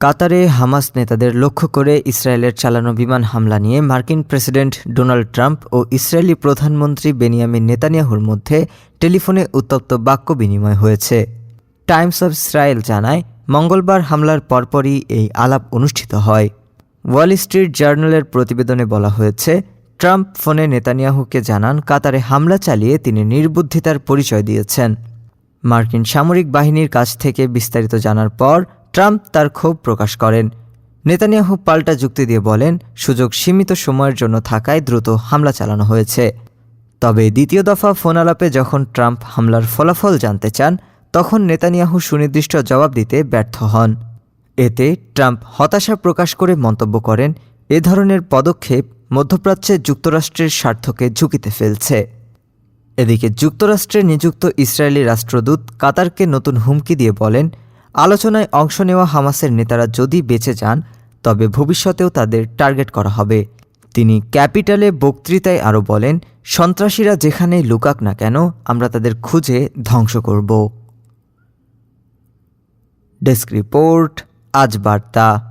কাতারে হামাস নেতাদের লক্ষ্য করে ইসরায়েলের চালানো বিমান হামলা নিয়ে মার্কিন প্রেসিডেন্ট ডোনাল্ড ট্রাম্প ও ইসরায়েলি প্রধানমন্ত্রী বেনিয়ামিন নেতানিয়াহুর মধ্যে টেলিফোনে উত্তপ্ত বাক্য বিনিময় হয়েছে। টাইমস অব ইসরায়েল জানায়, মঙ্গলবার হামলার পরপরই এই আলাপ অনুষ্ঠিত হয়। ওয়াল স্ট্রিট জার্নালের প্রতিবেদনে বলা হয়েছে, ট্রাম্প ফোনে নেতানিয়াহুকে জানান, কাতারে হামলা চালিয়ে তিনি নির্বুদ্ধিতার পরিচয় দিয়েছেন। মার্কিন সামরিক বাহিনীর কাছ থেকে বিস্তারিত জানার পর ট্রাম্প তার ক্ষোভ প্রকাশ করেন। নেতানিয়াহু পাল্টা যুক্তি দিয়ে বলেন, সুযোগ সীমিত সময়ের জন্য থাকায় দ্রুত হামলা চালানো হয়েছে। তবে দ্বিতীয় দফা ফোন আলাপে যখন ট্রাম্প হামলার ফলাফল জানতে চান, তখন নেতানিয়াহু সুনির্দিষ্ট জবাব দিতে ব্যর্থ হন। এতে ট্রাম্প হতাশা প্রকাশ করে মন্তব্য করেন, এ ধরনের পদক্ষেপ মধ্যপ্রাচ্যে যুক্তরাষ্ট্রের স্বার্থকে ঝুঁকিতে ফেলছে। এদিকে যুক্তরাষ্ট্রে নিযুক্ত ইসরায়েলি রাষ্ট্রদূত কাতারকে নতুন হুমকি দিয়ে বলেন আলোচনায় অংশ নেওয়া হামাসের নেতারা যদি বেঁচে যান, তবে ভবিষ্যতেও তাদের টার্গেট করা হবে। তিনি ক্যাপিটালে বক্তৃতায় আরও বলেন, সন্ত্রাসীরা যেখানে লুকাক না কেন, আমরা তাদের খুঁজে ধ্বংস করব। ডেস্ক রিপোর্ট, আজ বার্তা।